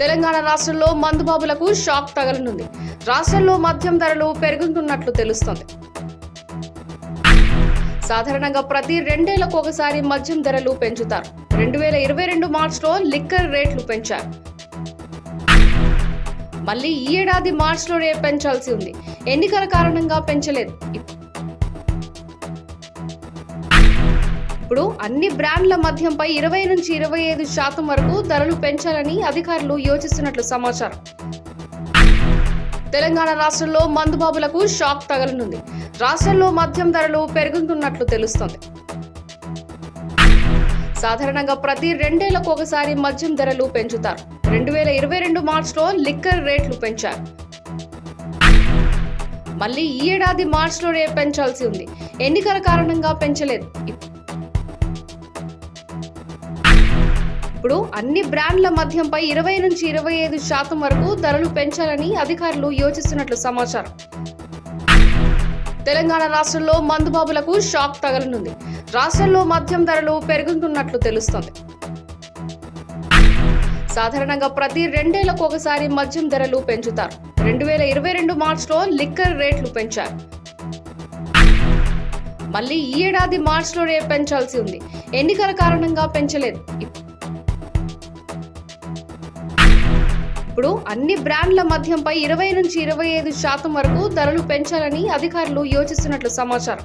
తెలంగాణ రాష్ట్రంలో మందుబాబులకు షాక్ తగలనుంది. రాష్ట్రంలో మద్యం ధరలు పెరుగుతున్నట్లు తెలుస్తోంది. సాధారణంగా ప్రతి రెండేళ్ళకు ఒకసారి మద్యం ధరలు పెంచుతారు. రెండు వేల ఇరవై రెండు మార్చిలో లిక్కర్ రేట్లు పెంచారు. మళ్ళీ ఈ ఏడాది మార్చిలోనే పెంచాల్సి ఉంది. ఎన్నికల కారణంగా పెంచలేదు. ఇప్పుడు అన్ని బ్రాండ్ల మద్యంపై ఇరవై నుంచి ఇరవై ఐదు శాతం వరకు ధరలు పెంచాలని అధికారులు యోచిస్తున్నట్లు సమాచారం. తెలంగాణ రాష్ట్రంలో మందుబాబులకు షాక్ తగలనుంది. రాష్ట్రంలో మద్యం ధరలు పెరుగుతున్నట్లు తెలుస్తోంది. సాధారణంగా ప్రతి రెండేళ్ళకు ఒకసారి మద్యం ధరలు పెంచుతారు. రెండు వేల ఇరవై రెండు మార్చిలో లిక్కర్ రేట్లు పెంచారు. మళ్ళీ ఈ ఏడాది మార్చిలోనే పెంచాల్సి ఉంది. ఎన్నికల కారణంగా పెంచలేదు. ఇప్పుడు అన్ని బ్రాండ్ల మద్యంపై ఇరవై నుంచి ఇరవై ఐదు శాతం వరకు ధరలు పెంచాలని అధికారులు యోచిస్తున్నట్లు సమాచారం. తెలంగాణ రాష్ట్రంలో మందుబాబులకు షాక్ తగలనుంది. రాష్ట్రంలో మద్యం ధరలు పెరుగుతున్నట్లు తెలుస్తోంది. సాధారణంగా ప్రతి రెండేళ్ళకు ఒకసారి మద్యం ధరలు పెంచుతారు. రెండు వేల ఇరవై రెండు మార్చిలో లిక్కర్ రేట్లు పెంచారు. మళ్ళీ ఈ ఏడాది మార్చిలోనే పెంచాల్సి ఉంది. ఎన్నికల కారణంగా పెంచలేదు. ఇప్పుడు అన్ని బ్రాండ్ల మద్యంపై ఇరవై నుంచి ఇరవై ఐదు శాతం వరకు ధరలు పెంచాలని అధికారులు యోచిస్తున్నట్లు సమాచారం.